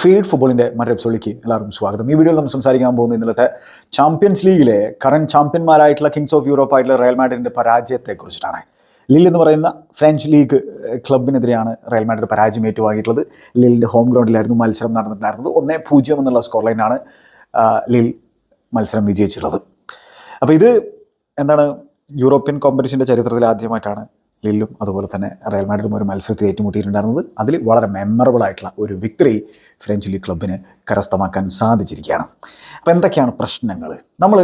Feed ഫുട്ബോളിന്റെ മറ്റൊരു എപ്പിസോഡിലേക്ക് എല്ലാവർക്കും സ്വാഗതം. ഈ വീഡിയോയിൽ നമ്മൾ സംസാരിക്കാൻ പോകുന്ന ഇന്നലത്തെ ചാമ്പ്യൻസ് ലീഗിലെ കറണ്ട് ചാമ്പ്യന്മാരായിട്ടുള്ള കിങ്സ് ഓഫ് യൂറോപ്പ് ആയിട്ടുള്ള റയൽ മാഡ്രിഡിന്റെ പരാജയത്തെക്കുറിച്ചിട്ടാണ്. ലിൽ എന്ന് പറയുന്ന ഫ്രഞ്ച് ലീഗ് ക്ലബിനെതിരെയാണ് റയൽ മാഡ്രിഡ് പരാജയം ഏറ്റുവാങ്ങിയിട്ടുള്ളത്. ലിലിന്റെ ഹോം ഗ്രൗണ്ടിലായിരുന്നു മത്സരം നടന്നിട്ടുണ്ടായിരുന്നത്. ഒന്നേ പൂജ്യം എന്നുള്ള സ്കോർ ലൈനാണ് ലിൽ മത്സരം വിജയിച്ചിട്ടുള്ളത്. അപ്പോൾ ഇത് എന്താണ് യൂറോപ്യൻ കോമ്പറ്റീഷന്റെ ചരിത്രത്തിൽ ആദ്യമായിട്ടാണ് ലില്ലും അതുപോലെ തന്നെ റയൽ മാഡ്രിഡും ഒരു മത്സരത്തിൽ ഏറ്റുമുട്ടിയിട്ടുണ്ടായിരുന്നത്. അതിൽ വളരെ മെമ്മറബിൾ ആയിട്ടുള്ള ഒരു വിക്ടറി ഫ്രഞ്ച് ലീഗ് ക്ലബിന് കരസ്ഥമാക്കാൻ സാധിച്ചിരിക്കുകയാണ്. അപ്പോൾ എന്തൊക്കെയാണ് പ്രശ്നങ്ങൾ നമ്മൾ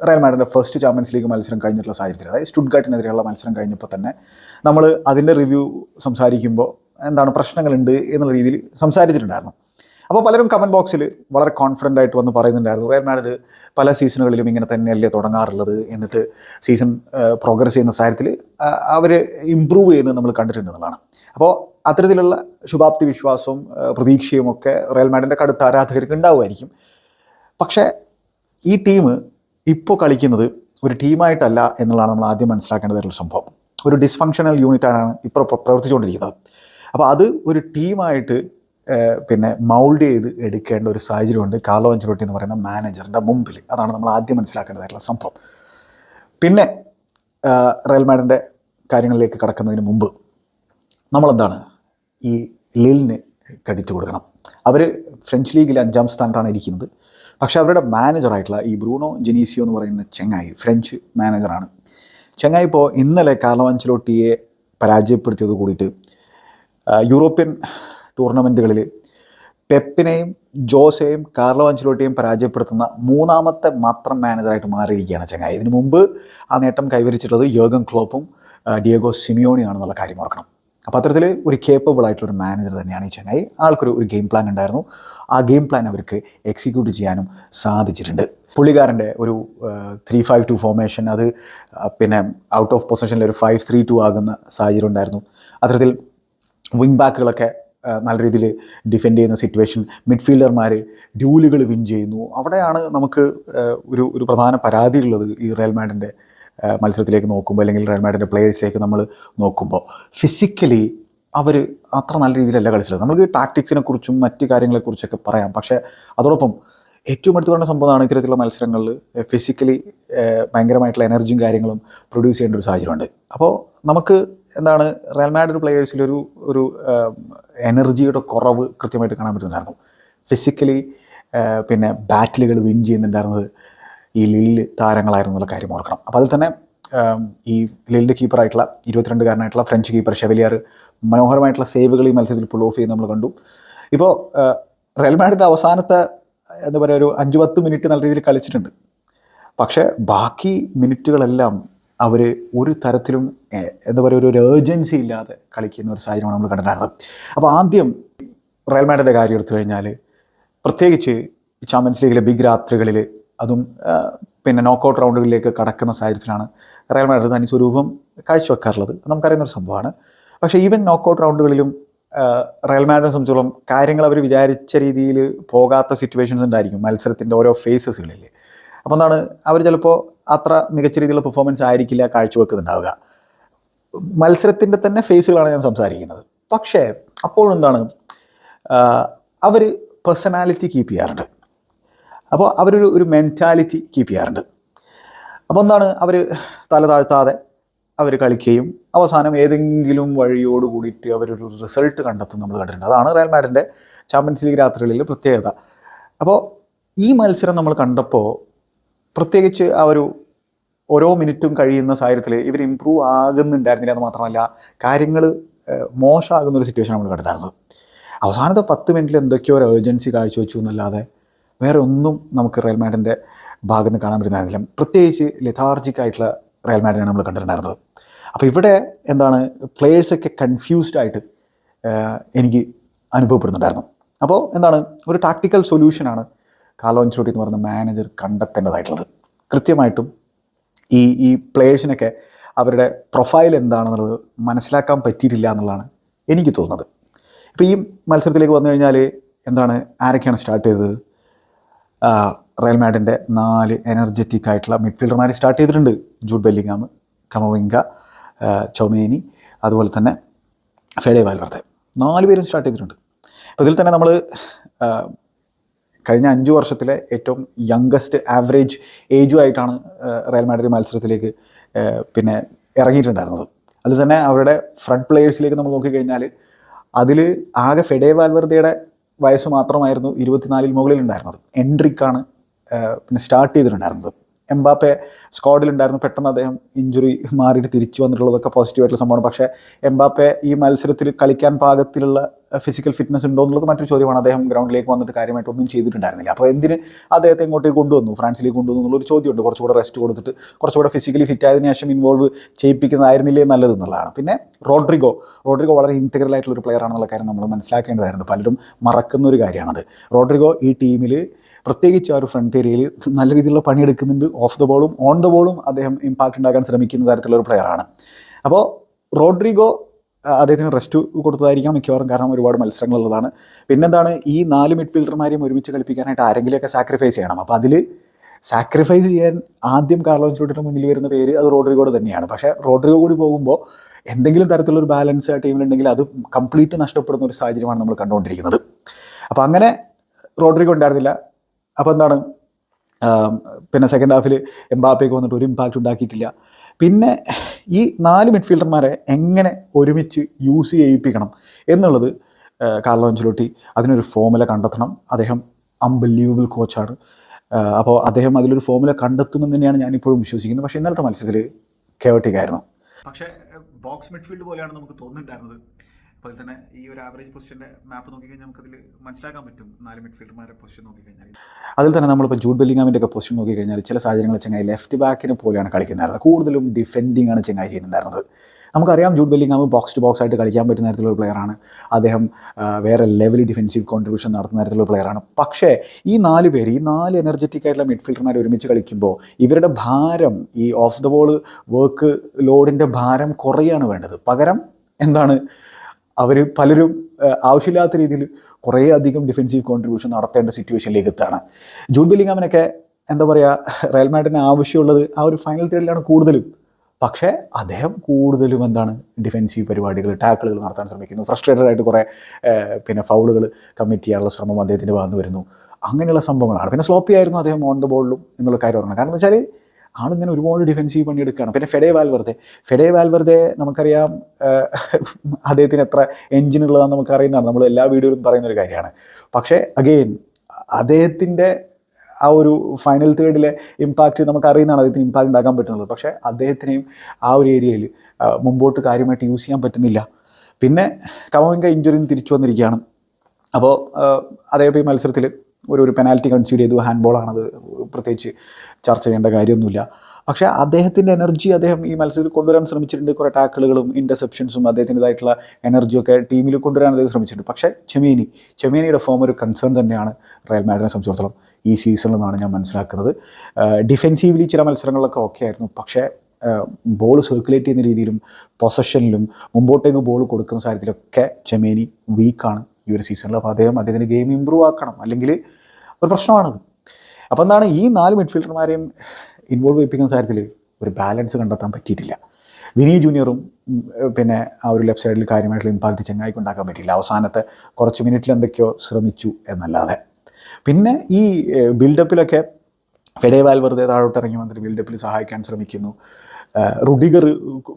റയൽ മാഡ്രിഡിന്റെ ഫസ്റ്റ് ചാമ്പ്യൻസ് ലീഗ് മത്സരം കഴിഞ്ഞിട്ടുള്ള സാഹചര്യത്തിൽ അതായത് സ്റ്റുഡ്ഗാട്ടിനെതിരെയുള്ള മത്സരം കഴിഞ്ഞപ്പോൾ തന്നെ നമ്മൾ അതിന്റെ റിവ്യൂ സംസാരിക്കുമ്പോൾ എന്താണ് പ്രശ്നങ്ങളുണ്ട് എന്നുള്ള രീതിയിൽ സംസാരിച്ചിട്ടുണ്ടായിരുന്നു. അപ്പോൾ പലരും കമന്റ് ബോക്സിൽ വളരെ കോൺഫിഡന്റ് ആയിട്ട് വന്ന് പറയുന്നുണ്ടായിരുന്നു. റയൽ മാഡ്രിഡ് പല സീസണുകളിലും ഇങ്ങനെ തന്നെയല്ലേ തുടങ്ങാറുള്ളത് എന്നിട്ട് സീസൺ പ്രോഗ്രസ് ചെയ്യുന്ന സാഹചര്യത്തിൽ അവർ ഇമ്പ്രൂവ് ചെയ്യുന്നത് നമ്മൾ കണ്ടിട്ടുണ്ടെന്നുള്ളതാണ്. അപ്പോൾ അത്തരത്തിലുള്ള ശുഭാപ്തി വിശ്വാസവും പ്രതീക്ഷയും ഒക്കെ റയൽ മാഡിന്റെ കടുത്ത ആരാധകർക്ക് ഉണ്ടാവുമായിരിക്കും. പക്ഷേ ഈ ടീം ഇപ്പോൾ കളിക്കുന്നത് ഒരു ടീമായിട്ടല്ല എന്നുള്ളതാണ് നമ്മൾ ആദ്യം മനസ്സിലാക്കേണ്ടതായിട്ടുള്ള സംഭവം. ഒരു ഡിസ്ഫങ്ഷണൽ യൂണിറ്റാണ് ഇപ്പോൾ പ്രവർത്തിച്ചുകൊണ്ടിരിക്കുന്നത്. അപ്പോൾ അത് ഒരു ടീമായിട്ട് പിന്നെ മൗൾഡ് ചെയ്ത് എടുക്കേണ്ട ഒരു സാഹചര്യമുണ്ട്. കാർലോ അഞ്ചലോട്ടി എന്ന് പറയുന്ന മാനേജറിന്റെ മുമ്പിൽ അതാണ് നമ്മൾ ആദ്യം മനസ്സിലാക്കേണ്ടതായിട്ടുള്ള സംഭവം. പിന്നെ റയൽ മാഡിന്റെ കാര്യങ്ങളിലേക്ക് കടക്കുന്നതിന് മുമ്പ് നമ്മളെന്താണ്? ഈ ലിലിന് ക്രെഡിറ്റ് കൊടുക്കണം. അവർ ഫ്രഞ്ച് ലീഗിൽ അഞ്ചാം സ്ഥാനത്താണ് ഇരിക്കുന്നത്. പക്ഷേ അവരുടെ മാനേജറായിട്ടുള്ള ഈ ബ്രൂണോ ജെനീസിയോ എന്ന് പറയുന്ന ചെങ്ങായി ഫ്രഞ്ച് മാനേജറാണ് ചെങ്ങായി ഇപ്പോൾ ഇന്നലെ കാർലോ അഞ്ചലോട്ടിയെ പരാജയപ്പെടുത്തിയത് കൂടിയിട്ട് യൂറോപ്യൻ ടൂർണമെന്റുകളിൽ പെപ്പിനെയും ജോസെയും കാർലോ അഞ്ചലോട്ടിയെയും പരാജയപ്പെടുത്തുന്ന മൂന്നാമത്തെ മാത്രം മാനേജറായിട്ട് മാറിയിരിക്കുകയാണ് ചങ്ങായി. ഇതിനു മുമ്പ് ആ നേട്ടം കൈവരിച്ചിട്ടുള്ളത് യോഗൻ ക്ലോപ്പും ഡിയേഗോ സിമിയോണിയാണെന്നുള്ള കാര്യം ഓർക്കണം. അപ്പോൾ അത്തരത്തിൽ ഒരു കേപ്പബിൾ ആയിട്ടുള്ള ഒരു മാനേജർ തന്നെയാണ് ഈ ചങ്ങായി. ആൾക്കൊരു ഒരു ഗെയിം പ്ലാൻ ഉണ്ടായിരുന്നു. ആ ഗെയിം പ്ലാൻ അവർക്ക് എക്സിക്യൂട്ട് ചെയ്യാനും സാധിച്ചിട്ടുണ്ട്. പുള്ളിക്കാരന്റെ ഒരു ത്രീ ഫൈവ് ടു ഫോർമേഷൻ അത് പിന്നെ ഔട്ട് ഓഫ് പൊസിഷനിൽ ഒരു ഫൈവ് ത്രീ ടു ആകുന്ന സാഹചര്യം ഉണ്ടായിരുന്നു. അത്തരത്തിൽ വിങ് ബാക്കുകളൊക്കെ നല്ല രീതിയിൽ ഡിഫെൻഡ് ചെയ്യുന്ന സിറ്റുവേഷൻ മിഡ്ഫീൽഡർമാർ ഡ്യൂലുകൾ വിൻ ചെയ്യുന്നു. അവിടെയാണ് നമുക്ക് ഒരു ഒരു പ്രധാന പരാതി പരാതിയുള്ളത് ഈ റയൽ മാഡിന്റെ മത്സരത്തിലേക്ക് നോക്കുമ്പോൾ അല്ലെങ്കിൽ റയൽ മാഡിന്റെ പ്ലേയേഴ്സിലേക്ക് നമ്മൾ നോക്കുമ്പോൾ ഫിസിക്കലി അവർ അത്ര നല്ല രീതിയിലല്ല കളിച്ചത്. നമുക്ക് ടാക്ടിക്സിനെ കുറിച്ചും മറ്റ് കാര്യങ്ങളെക്കുറിച്ചൊക്കെ പറയാം. പക്ഷേ അതോടൊപ്പം ഏറ്റവും എടുത്തു പറയുന്ന സംഭവമാണ് ഇത്തരത്തിലുള്ള മത്സരങ്ങളിൽ ഫിസിക്കലി ഭയങ്കരമായിട്ടുള്ള എനർജിയും കാര്യങ്ങളും പ്രൊഡ്യൂസ് ചെയ്യേണ്ട ഒരു സാഹചര്യമുണ്ട്. അപ്പോൾ നമുക്ക് എന്താണ് റയൽ മാഡ്രിഡ് പ്ലേയേഴ്സിലൊരു ഒരു എനർജിയുടെ കുറവ് കൃത്യമായിട്ട് കാണാൻ പറ്റുന്നുണ്ടായിരുന്നു ഫിസിക്കലി പിന്നെ ബാറ്റിലുകൾ വിൻ ചെയ്യുന്നുണ്ടായിരുന്നത് ഈ ലില്ല് താരങ്ങളായിരുന്നു എന്നുള്ള കാര്യം ഓർക്കണം. അപ്പോൾ അതിൽ തന്നെ ഈ ലില്ലിന്റെ കീപ്പറായിട്ടുള്ള ഇരുപത്തിരണ്ടുകാരനായിട്ടുള്ള ഫ്രഞ്ച് കീപ്പർ ഷെവലിയർ മനോഹരമായിട്ടുള്ള സേവുകൾ ഈ മത്സരത്തിൽ പുൾ ഓഫ് ചെയ്ത് നമ്മൾ കണ്ടു. ഇപ്പോൾ റയൽ മാഡ്രിഡ് അവസാനത്തെ എന്താ പറയുക ഒരു അഞ്ച് പത്ത് മിനിറ്റ് നല്ല രീതിയിൽ കളിച്ചിട്ടുണ്ട്. പക്ഷേ ബാക്കി മിനിറ്റുകളെല്ലാം അവർ ഒരു തരത്തിലും എന്താ പറയുക ഒരു ഏർജൻസി ഇല്ലാതെ കളിക്കുന്ന ഒരു സാഹചര്യമാണ് നമ്മൾ കണ്ടിട്ടുണ്ടായിരുന്നത്. അപ്പോൾ ആദ്യം റയൽ മാഡിന്റെ കാര്യം എടുത്തു കഴിഞ്ഞാൽ പ്രത്യേകിച്ച് ചാമ്പ്യൻസ് ലീഗിലെ ബിഗ് രാത്രികളിൽ അതും പിന്നെ നോക്കൗട്ട് റൗണ്ടുകളിലേക്ക് കടക്കുന്ന സാഹചര്യത്തിലാണ് റയൽ മാഡ്രിഡ് തനി സ്വരൂപം കാഴ്ചവെക്കാറുള്ളത്. നമുക്കറിയുന്നൊരു സംഭവമാണ്. പക്ഷേ ഈവൻ നോക്കൗട്ട് റൗണ്ടുകളിലും റയൽ മാഡ്രിഡിനെ സംബന്ധിച്ചോളം കാര്യങ്ങൾ അവർ വിചാരിച്ച രീതിയിൽ പോകാത്ത സിറ്റുവേഷൻസ് ഉണ്ടായിരിക്കും മത്സരത്തിന്റെ ഓരോ ഫേസസുകളിൽ അപ്പോൾ എന്താണ് അവർ ചിലപ്പോൾ അത്ര മികച്ച രീതിയിലുള്ള പെർഫോമൻസ് ആയിരിക്കില്ല കാഴ്ചവെക്കുന്നുണ്ടാവുക. മത്സരത്തിന്റെ തന്നെ ഫേസുകളാണ് ഞാൻ സംസാരിക്കുന്നത്. പക്ഷേ അപ്പോഴെന്താണ് അവർ പേഴ്സണാലിറ്റി കീപ്പ് ചെയ്യാറുണ്ട്. അപ്പോൾ അവരൊരു ഒരു മെന്റാലിറ്റി കീപ്പ് ചെയ്യാറുണ്ട്. അപ്പോൾ എന്താണ് അവർ തല താഴ്ത്താതെ അവർ കളിക്കുകയും അവസാനം ഏതെങ്കിലും വഴിയോട് കൂടിയിട്ട് അവരൊരു റിസൾട്ട് കണ്ടെത്തും നമ്മൾ കണ്ടിട്ടുണ്ട്. അതാണ് റയൽ മാഡിന്റെ ചാമ്പ്യൻസ് ലീഗ് രാത്രികളിൽ പ്രത്യേകത. അപ്പോൾ ഈ മത്സരം നമ്മൾ കണ്ടപ്പോൾ പ്രത്യേകിച്ച് ആ ഒരു ഓരോ മിനിറ്റും കഴിയുന്ന സാഹചര്യത്തിൽ ഇവർ ഇമ്പ്രൂവ് ആകുന്നുണ്ടായിരുന്നില്ല എന്ന് മാത്രമല്ല കാര്യങ്ങൾ മോശമാകുന്ന ഒരു സിറ്റുവേഷൻ നമ്മൾ കണ്ടിട്ടുണ്ടായിരുന്നത് അവസാനത്തെ പത്ത് മിനിറ്റിൽ എന്തൊക്കെയോ ഒരു ഏർജൻസി കാഴ്ചവെച്ചു എന്നല്ലാതെ വേറെ ഒന്നും നമുക്ക് റയൽ മാഡിന്റെ ഭാഗത്ത് നിന്ന് കാണാൻ പറ്റുന്നതായിരുന്നില്ല. പ്രത്യേകിച്ച് ലെഥാർജിക് ആയിട്ടുള്ള റയൽ മാഡിനാണ് നമ്മൾ കണ്ടിട്ടുണ്ടായിരുന്നത്. അപ്പോൾ ഇവിടെ എന്താണ് പ്ലേയേഴ്സൊക്കെ കൺഫ്യൂസ്ഡ് ആയിട്ട് എനിക്ക് അനുഭവപ്പെടുന്നുണ്ടായിരുന്നു. അപ്പോൾ എന്താണ് ഒരു ടാക്ടിക്കൽ സൊല്യൂഷനാണ് കാലോ അൻചോട്ടി എന്ന് പറയുന്ന മാനേജർ കണ്ടെത്തേണ്ടതായിട്ടുള്ളത്. കൃത്യമായിട്ടും ഈ ഈ പ്ലേയേഴ്സിനൊക്കെ അവരുടെ പ്രൊഫൈൽ എന്താണെന്നുള്ളത് മനസ്സിലാക്കാൻ പറ്റിയിട്ടില്ല എന്നുള്ളതാണ് എനിക്ക് തോന്നുന്നത്. ഇപ്പോൾ ഈ മത്സരത്തിലേക്ക് വന്നു കഴിഞ്ഞാൽ എന്താണ് ആരൊക്കെയാണ് സ്റ്റാർട്ട് ചെയ്തത്? റയൽ മാഡിന്റെ നാല് എനർജറ്റിക് ആയിട്ടുള്ള മിഡ്ഫീൽഡർമാരെ സ്റ്റാർട്ട് ചെയ്തിട്ടുണ്ട്. ജൂഡ് ബെല്ലിങ്ങാം കമവിങ്ക ചൊമേനി അതുപോലെ തന്നെ ഫെഡെ വാൽവർത്തെ നാല് പേരും സ്റ്റാർട്ട് ചെയ്തിട്ടുണ്ട്. അപ്പോൾ ഇതിൽ തന്നെ നമ്മൾ കഴിഞ്ഞ അഞ്ച് വർഷത്തിലെ ഏറ്റവും യങ്കസ്റ്റ് ആവറേജ് ഏജുമായിട്ടാണ് റയൽ മാഡ്രിഡ് മത്സരത്തിലേക്ക് പിന്നെ ഇറങ്ങിയിട്ടുണ്ടായിരുന്നത്. അതിൽ തന്നെ അവരുടെ ഫ്രണ്ട് പ്ലേയേഴ്സിലേക്ക് നമ്മൾ നോക്കിക്കഴിഞ്ഞാൽ അതിൽ ആകെ ഫെഡേ വാൽവർദിയുടെ വയസ്സ് മാത്രമായിരുന്നു ഇരുപത്തിനാലിൽ മുകളിൽ ഉണ്ടായിരുന്നത് എൻട്രിക്കാണ് പിന്നെ സ്റ്റാർട്ട് ചെയ്തിട്ടുണ്ടായിരുന്നത്. എംബാപ്പെ സ്ക്വാഡിലുണ്ടായിരുന്നു പെട്ടെന്ന് അദ്ദേഹം ഇഞ്ചുറി മാറിയിട്ട് തിരിച്ചു വന്നിട്ടുള്ളതൊക്കെ പോസിറ്റീവായിട്ടുള്ള സംഭവമാണ്. പക്ഷേ എംബാപ്പെ ഈ മത്സരത്തിൽ കളിക്കാൻ പാകത്തിലുള്ള ഫിസിക്കൽ ഫിറ്റ്നസ് ഉണ്ടോ എന്നുള്ളത് മറ്റൊരു ചോദ്യമാണ്. അദ്ദേഹം ഗ്രൗണ്ടിലേക്ക് വന്നിട്ട് കാര്യമായിട്ട് ഒന്നും ചെയ്തിട്ടുണ്ടായിരുന്നില്ല. അപ്പോൾ എന്തിന് അദ്ദേഹത്തെ ഇങ്ങോട്ടേക്ക് കൊണ്ടുവന്നു? ഫ്രാൻസിലേക്ക് കൊണ്ടുവന്നു എന്നുള്ളൊരു ചോദ്യമുണ്ട്. കുറച്ചുകൂടെ റെസ്റ്റ് കൊടുത്തിട്ട് കുറച്ചുകൂടെ ഫിസിക്കലി ഫിറ്റ് ആയതിനു ശേഷം ഇൻവോൾവ് ചെയ്യിപ്പിക്കുന്നതായിരുന്നില്ലേ നല്ലതെന്നുള്ളതാണ് പിന്നെ റോഡ്രിഗോ. റോഡ്രിഗോ വളരെ ഇന്റഗ്രൽ ആയിട്ടുള്ള ഒരു പ്ലെയർ ആണെന്നുള്ള കാര്യം നമ്മൾ മനസ്സിലാക്കേണ്ടതായിരുന്നു. പലരും മറക്കുന്ന ഒരു കാര്യമാണത്. റോഡ്രിഗോ ഈ ടീമിൽ പ്രത്യേകിച്ച് ആ ഒരു ഫ്രണ്ട് ഏരിയയിൽ നല്ല രീതിയിലുള്ള പണിയെടുക്കുന്നുണ്ട്. ഓഫ് ദ ബോളും ഓൺ ദ ബോളും അദ്ദേഹം ഇമ്പാക്റ്റ് ഉണ്ടാക്കാൻ ശ്രമിക്കുന്ന തരത്തിലുള്ള ഒരു പ്ലെയറാണ് അപ്പോൾ റോഡ്രിഗോ അദ്ദേഹത്തിന് റെസ്റ്റ് കൊടുത്തതായിരിക്കാം മിക്കവാറും. കാരണം ഒരുപാട് മത്സരങ്ങൾ ഉള്ളതാണ് പിന്നെന്താണ് ഈ നാല് മിഡ്ഫീൽഡർമാരെയും ഒരുമിച്ച് കളിപ്പിക്കാനായിട്ട് ആരെങ്കിലുമൊക്കെ സാക്രിഫൈസ് ചെയ്യണം. അപ്പോൾ അതിൽ സാക്രിഫൈസ് ചെയ്യാൻ ആദ്യം കാർലോൻസിലോട്ടിന് മുന്നിൽ വരുന്ന പേര് അത് റോഡ്രിഗോയുടെ തന്നെയാണ്. പക്ഷേ റോഡ്രിഗോ കൂടി പോകുമ്പോൾ എന്തെങ്കിലും തരത്തിലുള്ള ഒരു ബാലൻസ് ആ ടീമിലുണ്ടെങ്കിൽ അത് കംപ്ലീറ്റ് നഷ്ടപ്പെടുന്ന ഒരു സാഹചര്യമാണ് നമ്മൾ കണ്ടുകൊണ്ടിരിക്കുന്നത്. അപ്പോൾ അങ്ങനെ റോഡ്രിഗോ ഉണ്ടായിരുന്നില്ല. അപ്പോൾ എന്താണ്? പിന്നെ സെക്കൻഡ് ഹാഫിൽ എംബാപ്പയ്ക്ക് വന്നിട്ട് ഒരു ഇമ്പാക്റ്റ് ഉണ്ടാക്കിയിട്ടില്ല. പിന്നെ ഈ നാല് മിഡ്ഫീൽഡർമാരെ എങ്ങനെ ഒരുമിച്ച് യൂസ് ചെയ്യിപ്പിക്കണം എന്നുള്ളത് കാർലോ അഞ്ചലോട്ടി അതിനൊരു ഫോമുല കണ്ടെത്തണം. അദ്ദേഹം അൺബിലീവബിൾ കോച്ചാണ് അപ്പോൾ അദ്ദേഹം അതിലൊരു ഫോമുല കണ്ടെത്തുമെന്ന് തന്നെയാണ് ഞാനിപ്പോഴും വിശ്വസിക്കുന്നത്. പക്ഷേ ഇന്നലത്തെ മത്സരത്തിൽ കേവട്ടിക്കായിരുന്നു പക്ഷേ ബോക്സ് മിഡ്ഫീൽഡ് പോലെയാണ് നമുക്ക് തോന്നുന്നുണ്ടായിരുന്നത്. അതിൽ തന്നെ ഈ ഒരു ആവറേജ് പൊസിഷന്റെ മാപ്പ് നോക്കിക്കഴിഞ്ഞാൽ നമുക്കതിൽ മനസ്സിലാക്കാൻ പറ്റും. നാല് മിഡ്ഫീൽഡർമാരെ പൊസിഷൻ നോക്കിക്കഴിഞ്ഞാൽ. അതിൽ തന്നെ നമ്മളിപ്പോൾ ജൂഡ് ബെല്ലിങ്ങാമിന്റെ ഒക്കെ പൊസിഷൻ നോക്കിക്കഴിഞ്ഞാൽ ചില സാഹചര്യങ്ങളിൽ ചെങ്ങായി ലെഫ്റ്റ് ബാക്കിനെ പോലെയാണ് കളിക്കുന്നത്. കൂടുതലും ഡിഫെൻഡിങ് ആണ് ചെങ്ങായി ചെയ്യുന്നുണ്ടായിരുന്നത്. നമുക്കറിയാം Jude Bellingham box to box ആയിട്ട് കളിക്കാൻ പറ്റുന്ന തരത്തിലുള്ള പ്ലെയറാണ് അദ്ദേഹം വേറെ ലെവൽ ഡിഫെൻസീവ് കോൺട്രിബ്യൂഷൻ നടത്തുന്ന തരത്തിലുള്ള പ്ലെയറാണ് പക്ഷേ ഈ നാല് പേര് ഈ നാല് എനർജറ്റിക് ആയിട്ടുള്ള മിഡ്ഫീൽഡർമാർ ഒരുമിച്ച് കളിക്കുമ്പോൾ ഇവരുടെ ഭാരം ഈ ഓഫ് ദ ബോൾ വർക്ക് ലോഡിന്റെ ഭാരം കുറയാണ് വേണ്ടത്. പകരം എന്താണ്? അവർ പലരും ആവശ്യമില്ലാത്ത രീതിയിൽ കുറേ അധികം ഡിഫെൻസീവ് കോൺട്രിബ്യൂഷൻ നടത്തേണ്ട സിറ്റുവേഷനിലേക്ക് എത്താണ് ജൂൺ ബില്ലിങ്ങാമിനൊക്കെ എന്താ പറയുക റയൽ മാഡിന് ആവശ്യമുള്ളത് ആ ഒരു ഫൈനൽ തേർഡിലാണ് കൂടുതലും. പക്ഷേ അദ്ദേഹം കൂടുതലും എന്താണ് ഡിഫെൻസീവ് പരിപാടികൾ ടാക്കിളുകൾ നടത്താൻ ശ്രമിക്കുന്നു. ഫ്രസ്ട്രേറ്റഡ് ആയിട്ട് കുറേ പിന്നെ ഫൗളുകൾ കമ്മിറ്റ് ചെയ്യാനുള്ള ശ്രമം അദ്ദേഹത്തിന്റെ ഭാഗത്ത് വരുന്നു. അങ്ങനെയുള്ള സംഭവങ്ങളാണ്. പിന്നെ സ്ലോപ്പി ആയിരുന്നു അദ്ദേഹം ഓൺ ദ ബോളിലും എന്നുള്ള കാര്യം ഓർക്കണം കാരണം എന്ന് വെച്ചാൽ ആളിങ്ങനെ ഒരുപാട് ഡിഫെൻസീവ് പണിയെടുക്കുകയാണ്. പിന്നെ ഫെഡേ വാൽവെറുതെ ഫെഡേ വാൽവെറുതെ നമുക്കറിയാം അദ്ദേഹത്തിന് എത്ര എഞ്ചിൻ ഉള്ളതാണെന്ന് നമുക്ക് അറിയുന്നതാണ് നമ്മൾ എല്ലാ വീഡിയോയിലും പറയുന്ന ഒരു കാര്യമാണ്. പക്ഷേ അഗെയിൻ അദ്ദേഹത്തിന്റെ ആ ഒരു ഫൈനൽ തേർഡിലെ ഇമ്പാക്റ്റ് നമുക്ക് അറിയുന്നതാണ് അദ്ദേഹത്തിന് ഇമ്പാക്റ്റ് ഉണ്ടാക്കാൻ പറ്റുന്നത്. പക്ഷേ അദ്ദേഹത്തിനെയും ആ ഒരു ഏരിയയിൽ മുമ്പോട്ട് കാര്യമായിട്ട് യൂസ് ചെയ്യാൻ പറ്റുന്നില്ല. പിന്നെ കമവിങ്ക ഇഞ്ചുറിയിൽ തിരിച്ചു വന്നിരിക്കുകയാണ്. അപ്പോൾ അതേപോലെ ഈ മത്സരത്തിൽ ഒരു ഒരു പെനാൽറ്റി കൺസീഡ് ചെയ്തു. ഹാൻഡ് ബോളാണത് പ്രത്യേകിച്ച് ചർച്ച ചെയ്യേണ്ട കാര്യമൊന്നുമില്ല. പക്ഷേ അദ്ദേഹത്തിന്റെ എനർജി അദ്ദേഹം ഈ മത്സരത്തിൽ കൊണ്ടുവരാൻ ശ്രമിച്ചിട്ടുണ്ട്. കുറേ ടാക്കിളുകളും ഇന്റർസെപ്ഷൻസും അദ്ദേഹത്തിന്റെതായിട്ടുള്ള എനർജിയൊക്കെ ടീമിൽ കൊണ്ടുവരാൻ അദ്ദേഹം ശ്രമിച്ചിട്ടുണ്ട്. പക്ഷേ ചെമീനി ചെമീനിയുടെ ഫോം ഒരു കൺസേൺ തന്നെയാണ് റയൽ മാഡ്രിനെ സംബന്ധിച്ചിടത്തോളം ഈ സീസണിൽ നിന്നാണ് ഞാൻ മനസ്സിലാക്കുന്നത്. ഡിഫെൻസീവ്ലി ചില മത്സരങ്ങളൊക്കെ ഓക്കെ ആയിരുന്നു. പക്ഷേ ബോൾ സർക്കുലേറ്റ് ചെയ്യുന്ന രീതിയിലും പൊസഷനിലും മുമ്പോട്ടേക്ക് ബോൾ കൊടുക്കുന്ന സാഹചര്യത്തിലൊക്കെ ചെമേനി വീക്കാണ് ഈ ഒരു സീസണിൽ അപ്പോൾ അദ്ദേഹം അദ്ദേഹത്തിന്റെ ഗെയിം ഇമ്പ്രൂവ് ആക്കണം. അല്ലെങ്കിൽ ഒരു പ്രശ്നമാണത്. അപ്പോൾ എന്താണ് ഈ നാല് മിഡ്ഫീൽഡർമാരെയും ഇൻവോൾവ് ചെയ്യിപ്പിക്കുന്ന കാര്യത്തിൽ ഒരു ബാലൻസ് കണ്ടെത്താൻ പറ്റിയിട്ടില്ല. വിനി ജൂനിയറും പിന്നെ ആ ഒരു ലെഫ്റ്റ് സൈഡിൽ കാര്യമായിട്ടുള്ള ഇമ്പാക്റ്റ് ചെങ്ങായിക്ക് ഉണ്ടാക്കാൻ പറ്റിയില്ല. അവസാനത്തെ കുറച്ച് മിനിറ്റിൽ എന്തൊക്കെയോ ശ്രമിച്ചു എന്നല്ലാതെ. പിന്നെ ഈ ബിൽഡപ്പിലൊക്കെ ഫെഡേ വാൽവെറുതെ താഴോട്ട് ഇറങ്ങി വന്നിട്ട് ബിൽഡപ്പിൽ സഹായിക്കാൻ ശ്രമിക്കുന്നു. റുഡിഗർ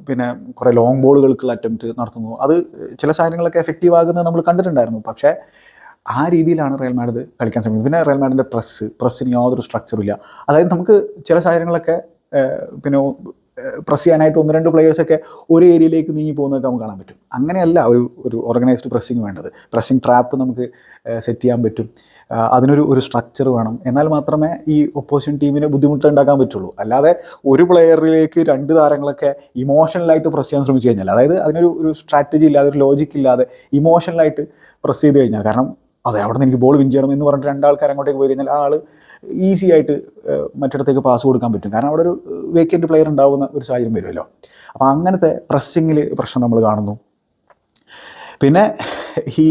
പിന്നെ കുറേ ലോങ് ബോളുകൾക്കുള്ള അറ്റംപ്റ്റ് നടത്തുന്നു. അത് ചില സാധനങ്ങളൊക്കെ എഫക്റ്റീവ് ആകുന്നത് നമ്മൾ കണ്ടിട്ടുണ്ടായിരുന്നു. പക്ഷേ ആ രീതിയിലാണ് റയൽ മാഡ്രിഡ് കളിക്കാൻ ശ്രമിക്കുന്നത്. പിന്നെ റയൽ മാഡിന്റെ പ്രസ് പ്രസ്സിന് യാതൊരു സ്ട്രക്ചറും ഇല്ല. അതായത് നമുക്ക് ചില സാഹചര്യങ്ങളൊക്കെ പിന്നെ പ്രസ് ചെയ്യാനായിട്ട് ഒന്ന് രണ്ട് പ്ലേയേഴ്സൊക്കെ ഒരു ഏരിയയിലേക്ക് നീങ്ങി പോകുന്നതൊക്കെ നമുക്ക് കാണാൻ പറ്റും. അങ്ങനെയല്ല ഒരു ഒരു ഓർഗനൈസ്ഡ് പ്രസ്സിങ് വേണ്ടത്. പ്രസ്സിങ് ട്രാപ്പ് നമുക്ക് സെറ്റ് ചെയ്യാൻ പറ്റും. അതിനൊരു ഒരു സ്ട്രക്ചർ വേണം. എന്നാൽ മാത്രമേ ഈ ഒപ്പോസിഷൻ ടീമിന് ബുദ്ധിമുട്ട് ഉണ്ടാക്കാൻ പറ്റുള്ളൂ. അല്ലാതെ ഒരു പ്ലെയറിലേക്ക് രണ്ട് താരങ്ങളൊക്കെ ഇമോഷണലായിട്ട് പ്രസ് ചെയ്യാൻ ശ്രമിച്ചു കഴിഞ്ഞാൽ അതായത് അതിനൊരു ഒരു സ്ട്രാറ്റജി ഇല്ലാതെ ഒരു ലോജിക്ക് ഇല്ലാതെ ഇമോഷണലായിട്ട് പ്രസ് ചെയ്ത് കഴിഞ്ഞാൽ കാരണം അതെ അവിടെ നിന്ന് എനിക്ക് ബോൾ വിൻ ചെയ്യണം എന്ന് പറഞ്ഞിട്ട് രണ്ടാൾക്കാർ അങ്ങോട്ടേക്ക് പോയി കഴിഞ്ഞാൽ ആ ആൾ ഈസി ആയിട്ട് മറ്റിടത്തേക്ക് പാസ് കൊടുക്കാൻ പറ്റും. കാരണം അവിടെ ഒരു വേക്കന്റ് പ്ലെയർ ഉണ്ടാവുന്ന ഒരു സാഹചര്യം വരുമല്ലോ. അപ്പോൾ അങ്ങനത്തെ പ്രസ്സിങ്ങിൽ പ്രശ്നം നമ്മൾ കാണുന്നു. പിന്നെ ഈ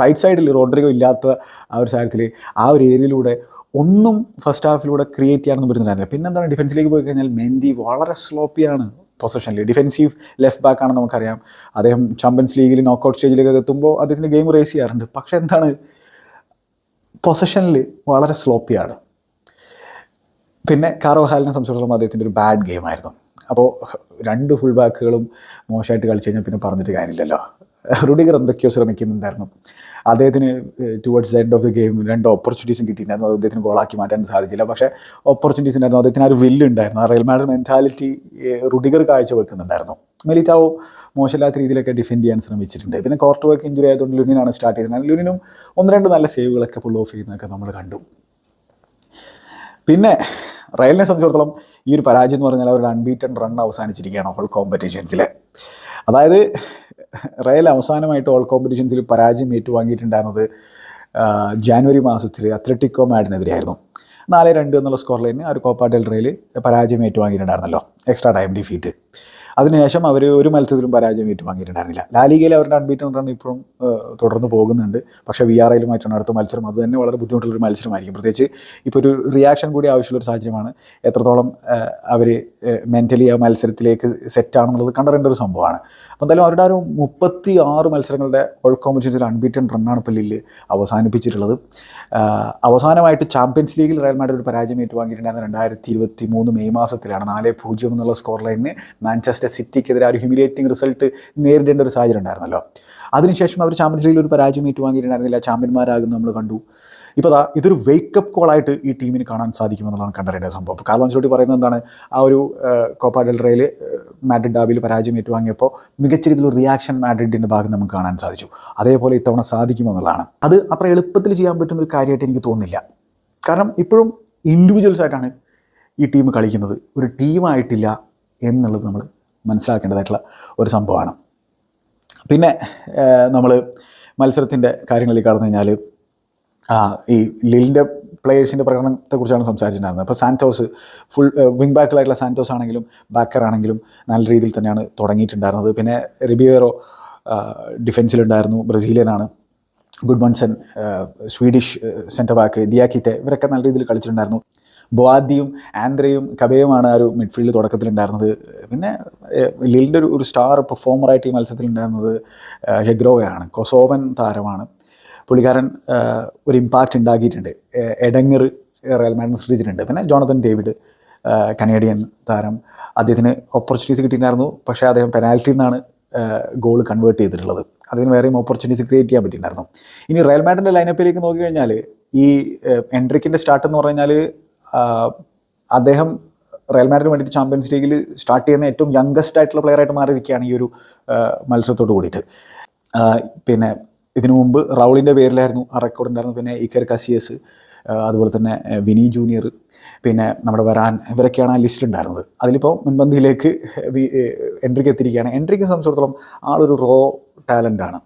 റൈറ്റ് സൈഡിൽ റോഡ്രിഗോ ഇല്ലാത്ത ആ ഒരു സാഹചര്യത്തിൽ ആ ഒരു ഏരിയയിലൂടെ ഒന്നും ഫസ്റ്റ് ഹാഫിലൂടെ ക്രിയേറ്റ് ചെയ്യാനൊന്നും പറ്റുന്നുണ്ടായിരുന്നില്ല പിന്നെന്താണ് ഡിഫൻസിലേക്ക് പോയി കഴിഞ്ഞാൽ മെന്തി വളരെ സ്ലോപ്പിയാണ് പൊസിഷനിൽ. ഡിഫെൻസീവ് ലെഫ്റ്റ് ബാക്ക് ആണെന്ന് നമുക്കറിയാം. അദ്ദേഹം ചാമ്പ്യൻസ് ലീഗിൽ നോക്കൗട്ട് സ്റ്റേജിലേക്ക് എത്തുമ്പോൾ അദ്ദേഹത്തിന്റെ ഗെയിം റേസ് ചെയ്യാറുണ്ട്. പക്ഷേ എന്താണ്? പൊസിഷനിൽ വളരെ സ്ലോപ്പിയാണ് പിന്നെ കാറോഹാലിനെ സംബന്ധിച്ചിടത്തോളം അദ്ദേഹത്തിന്റെ ഒരു ബാഡ് ഗെയിമായിരുന്നു അപ്പോൾ രണ്ട് ഫുൾ ബാക്കുകളും മോശമായിട്ട് കളിച്ചു കഴിഞ്ഞാൽ പിന്നെ പറഞ്ഞിട്ട് കാര്യമില്ലല്ലോ. റുഡിഗർ എന്തൊക്കെയോ ശ്രമിക്കുന്നുണ്ടായിരുന്നു. അദ്ദേഹത്തിന് towards end of the game രണ്ട് ഓപ്പർച്യൂണിറ്റീസും കിട്ടിയിട്ടുണ്ടായിരുന്നു. അത് അദ്ദേഹത്തിന് ഗോളാക്കി മാറ്റാൻ സാധിച്ചില്ല. പക്ഷേ ഓപ്പർച്യൂണിറ്റീസ് ഉണ്ടായിരുന്നു. അദ്ദേഹത്തിന് ആ ഒരു വില്ല് ഉണ്ടായിരുന്നു. ആ റയൽ മാഡ്രിഡ് മെന്റാലിറ്റി റുഡിഗർ കാഴ്ച വെക്കുന്നുണ്ടായിരുന്നു മെലിതാവോ മോശമില്ലാത്ത രീതിയിലൊക്കെ ഡിഫെൻഡ് ചെയ്യാൻ ശ്രമിച്ചിട്ടുണ്ട്. പിന്നെ കോർട്ട് വർക്ക് ഇഞ്ചുറി ആയതുകൊണ്ട് ലുനിനാണ് സ്റ്റാർട്ട് ചെയ്തത്. ലുനിനും ഒന്ന് രണ്ട് നല്ല സേവുകളൊക്കെ പുൾ ഓഫ് ചെയ്യുന്നതൊക്കെ നമ്മൾ കണ്ടു. പിന്നെ റയലിനെ സംബന്ധിച്ചിടത്തോളം ഈ ഒരു പരാജയം എന്ന് പറഞ്ഞാൽ അവരുടെ അൺബീറ്റൺ റൺ അവസാനിച്ചിരിക്കുകയാണ് ഓൾ കോമ്പറ്റീഷൻസിൽ അതായത് റയൽ അവസാനമായിട്ട് ഓൾ കോമ്പറ്റീഷൻസിൽ പരാജയം ഏറ്റുവാങ്ങിയിട്ടുണ്ടായിരുന്നത് ജാനുവരി മാസത്തിൽ അത്ലറ്റിക്കോ മാഡിനെതിരെയായിരുന്നു നാല് രണ്ട് എന്നുള്ള സ്കോർ ലൈനിന് ആ ഒരു കോപ്പ ഡെൽ റേയിൽ പരാജയം ഏറ്റുവാങ്ങിയിട്ടുണ്ടായിരുന്നല്ലോ. എക്സ്ട്രാ ടൈം ഡിഫീറ്റ് അതിനുശേഷം അവർ ഒരു മത്സരത്തിലും പരാജയം ഏറ്റുവാങ്ങിയിട്ടുണ്ടായിരുന്നില്ല. ലാലിഗയിൽ അവരുടെ അൺബീറ്റൺ റൺ ഇപ്പോഴും തുടർന്ന് പോകുന്നുണ്ട്. പക്ഷേ വി ആർ ഐയിലുമായിട്ടാണ് അടുത്ത മത്സരം. അത് തന്നെ വളരെ ബുദ്ധിമുട്ടുള്ളൊരു മത്സരമായിരിക്കും. പ്രത്യേകിച്ച് ഇപ്പോൾ ഒരു റിയാക്ഷൻ കൂടി ആവശ്യമുള്ള ഒരു സാഹചര്യമാണ്. എത്രത്തോളം അവർ മെന്റലി ആ മത്സരത്തിലേക്ക് സെറ്റാണെന്നുള്ളത് കണ്ടറിയേണ്ട ഒരു സംഭവമാണ്. അപ്പോൾ എന്തായാലും അവരുടെ ഒരു മുപ്പത്തി ആറ് മത്സരങ്ങളുടെ ഓൾ അൺബീറ്റൺ റണ്ണാണ് ഇപ്പോൾ ലില്ല് അവസാനിപ്പിച്ചിട്ടുള്ളത്. അവസാനമായിട്ട് ചാമ്പ്യൻസ് ലീഗിൽ റയൽ മാഡ്രിഡ് ഒരു പരാജയം ഏറ്റുവാങ്ങിയിട്ടുണ്ടായിരുന്ന രണ്ടായിരത്തി ഇരുപത്തി മൂന്ന് മെയ് മാസത്തിലാണ്. നാല് പൂജ്യം എന്നുള്ള സ്കോർ ലൈനിന് മാഞ്ചസ്റ്റർ സിറ്റിക്കെതിരെ ആ ഒരു ഹ്യൂമിലേറ്റിംഗ് റിസൾട്ട് നേരിടേണ്ട ഒരു സാഹചര്യം ഉണ്ടായിരുന്നല്ലോ. അതിനുശേഷം അവർ ചാമ്പ്യൻസ് ലീഗിൽ ഒരു പരാജയം ഏറ്റുവാങ്ങിയിട്ടുണ്ടായിരുന്നില്ല. ചാമ്പ്യന്മാരാകുന്നു നമ്മൾ കണ്ടു. ഇപ്പോൾ അതാ ഇതൊരു വേക്കപ്പ് കോളായിട്ട് ഈ ടീമിന് കാണാൻ സാധിക്കുമെന്നുള്ളതാണ് കണ്ടറിയേണ്ട സംഭവം. അപ്പോൾ കാർലോൺ ചോട്ടി പറയുന്നത് എന്താണ്? ആ ഒരു കോപ്പ ഡെൽ റേയിൽ മാഡ്രിഡ് ഡാബിയിൽ പരാജയം ഏറ്റുവാങ്ങിയപ്പോൾ മികച്ച രീതിയിലുള്ള റിയാക്ഷൻ മാഡ്രിഡിന്റെ ഭാഗം നമുക്ക് കാണാൻ സാധിച്ചു. അതേപോലെ ഇത്തവണ സാധിക്കുമെന്നുള്ളതാണ്. അത് അത്ര എളുപ്പത്തിൽ ചെയ്യാൻ പറ്റുന്ന ഒരു കാര്യമായിട്ട് എനിക്ക് തോന്നുന്നില്ല. കാരണം ഇപ്പോഴും ഇൻഡിവിജ്വൽസ് ആയിട്ടാണ് ഈ ടീം കളിക്കുന്നത്. ഒരു ടീമായിട്ടില്ല എന്നുള്ളത് നമ്മൾ മനസ്സിലാക്കേണ്ടതായിട്ടുള്ള ഒരു സംഭവമാണ്. പിന്നെ നമ്മൾ മത്സരത്തിന്റെ കാര്യങ്ങളിലേക്ക് കടന്നു കഴിഞ്ഞാൽ ഈ ലിലിന്റെ പ്ലേയേഴ്സിന്റെ പ്രകടനത്തെക്കുറിച്ചാണ് സംസാരിച്ചിട്ടുണ്ടായിരുന്നത്. അപ്പോൾ സാന്റോസ് ഫുൾ വിങ് ബാക്കിലായിട്ടുള്ള സാന്റോസ് ആണെങ്കിലും ബാക്കർ ആണെങ്കിലും നല്ല രീതിയിൽ തന്നെയാണ് തുടങ്ങിയിട്ടുണ്ടായിരുന്നത്. പിന്നെ റിബിയേറോ ഡിഫൻസിലുണ്ടായിരുന്നു ബ്രസീലിയനാണ്. Gudmundsson Swedish centre back Diakite ഇവരൊക്കെ നല്ല രീതിയിൽ കളിച്ചിട്ടുണ്ടായിരുന്നു. ബോവാദിയും ആന്ദ്രയും കബയുമാണ് ആ ഒരു മിഡ്ഫീൽഡ് തുടക്കത്തിലുണ്ടായിരുന്നത്. പിന്നെ ലിലിന്റെ ഒരു ഒരു സ്റ്റാർ പെർഫോമറായിട്ട് ഈ മത്സരത്തിലുണ്ടായിരുന്നത് ഹെഗ്രോവയാണ്. കൊസോവൻ താരമാണ്. പുള്ളിക്കാരൻ ഒരു ഇമ്പാക്റ്റ് ഉണ്ടാക്കിയിട്ടുണ്ട്. എടങ്ങർ റയൽ മാഡ്രിഡ് സൃഷ്ടിച്ചിട്ടുണ്ട്. പിന്നെ ജോണത്തൻ ഡേവിഡ് കനേഡിയൻ താരം. അദ്ദേഹത്തിന് ഓപ്പർച്യൂണിറ്റീസ് കിട്ടിയിട്ടുണ്ടായിരുന്നു. പക്ഷേ അദ്ദേഹം പെനാൽറ്റിയിൽ നിന്നാണ് ഗോൾ കൺവേർട്ട് ചെയ്തിട്ടുള്ളത്. അതിന് വേറെയും ഓപ്പർച്യൂണിറ്റീസ് ക്രിയേറ്റ് ചെയ്യാൻ പറ്റിയിട്ടുണ്ടായിരുന്നു. ഇനി റയൽ മാഡിന്റെ ലൈനപ്പിലേക്ക് നോക്കിക്കഴിഞ്ഞാൽ ഈ എൻട്രിക്കിന്റെ സ്റ്റാർട്ട് എന്ന് പറഞ്ഞാൽ അദ്ദേഹം റയൽ മാഡ്രിഡിന് വേണ്ടിയിട്ട് ചാമ്പ്യൻസ് ലീഗിൽ സ്റ്റാർട്ട് ചെയ്യുന്ന ഏറ്റവും യങ്കസ്റ്റ് ആയിട്ടുള്ള പ്ലെയർ ആയിട്ട് മാറിയിരിക്കുകയാണ് ഈ ഒരു മത്സരത്തോട് കൂടിയിട്ട്. പിന്നെ ഇതിനു മുമ്പ് റൗളിന്റെ പേരിലായിരുന്നു ആ റെക്കോർഡ് ഉണ്ടായിരുന്നു പിന്നെ ഇക്കർ കസിയസ് അതുപോലെ തന്നെ വിനി ജൂനിയർ പിന്നെ നമ്മുടെ വരാൻ ഇവരൊക്കെയാണ് ആ ലിസ്റ്റിലുണ്ടായിരുന്നത് അതിലിപ്പോൾ മുൻപന്തിയിലേക്ക് എൻട്രിക്ക് എത്തിയിരിക്കുകയാണ്. എൻട്രിക്ക് സംബന്ധിച്ചിടത്തോളം ആളൊരു റോ ടാലന്റാണ്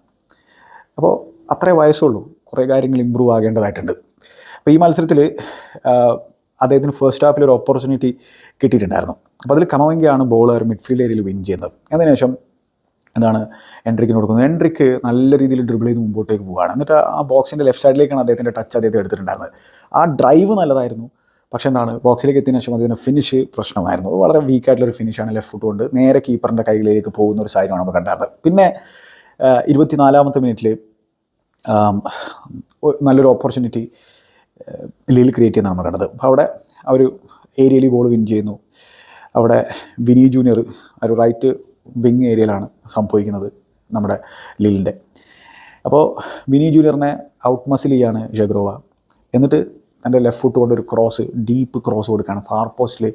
അപ്പോൾ അത്രേ വയസ്സുള്ളൂ. കുറേ കാര്യങ്ങൾ ഇമ്പ്രൂവ് ആകേണ്ടതായിട്ടുണ്ട്. അപ്പോൾ ഈ മത്സരത്തിൽ അദ്ദേഹത്തിന് ഫസ്റ്റ് ഹാഫിൽ ഒരു ഓപ്പർച്യൂണിറ്റി കിട്ടിയിട്ടുണ്ടായിരുന്നു. അപ്പോൾ അതിൽ കമവങ്കിയാണ് ബോളർ മിഡ്ഫീൽഡ് ഏരിയയിൽ വിൻ ചെയ്യുന്നത് അതിനുശേഷം എന്താണ് എൻട്രിക്കിന് കൊടുക്കുന്നത് എൻട്രിക്ക് നല്ല രീതിയിൽ ഡ്രിബിൾ ചെയ്ത് മുമ്പോട്ടേക്ക് പോവുകയാണ്. എന്നിട്ട് ആ ബോക്സിന്റെ ലെഫ്റ്റ് സൈഡിലേക്കാണ് അദ്ദേഹത്തിന്റെ ടച്ച് അദ്ദേഹത്തെ എടുത്തിട്ടുണ്ടായിരുന്നത്. ആ ഡ്രൈവ് നല്ലതായിരുന്നു. പക്ഷേ എന്താണ് ബോക്സിലേക്ക് എത്തിയതിനു ശേഷം അതിന്റെ ഫിനിഷ് പ്രശ്നമായിരുന്നു. വളരെ വീക്കായിട്ടുള്ളൊരു ഫിനിഷാണ് ലെഫ്റ്റ് ഫുട്ട് കൊണ്ട്. നേരെ കീപ്പറിന്റെ കൈകളിലേക്ക് പോകുന്ന ഒരു സാഹചര്യമാണ് നമ്മൾ കണ്ടായിരുന്നത്. പിന്നെ ഇരുപത്തിനാലാമത്തെ മിനിറ്റിൽ നല്ലൊരു ഓപ്പർച്യൂണിറ്റി ലീൽ ക്രിയേറ്റ് ചെയ്യുന്ന നമ്മൾ കണ്ടത് അപ്പോൾ അവിടെ ഒരു ഏരിയയിൽ ബോൾ വിൻ ചെയ്യുന്നു. അവിടെ വിനി ജൂനിയർ ഒരു റൈറ്റ് വിങ് ഏരിയയിലാണ് സംഭവിക്കുന്നത് നമ്മുടെ ലീലിന്റെ അപ്പോൾ വിനി ജൂനിയറിനെ ഔട്ട് മസിൽ ചെയ്യാണ് ജഗ്രോവ. എന്നിട്ട് തന്റെ ലെഫ്റ്റ് ഫുട്ട് കൊണ്ട് ഒരു ക്രോസ് ഡീപ്പ് ക്രോസ് കൊടുക്കുകയാണ്. ഫാർ പോസ്റ്റിൽ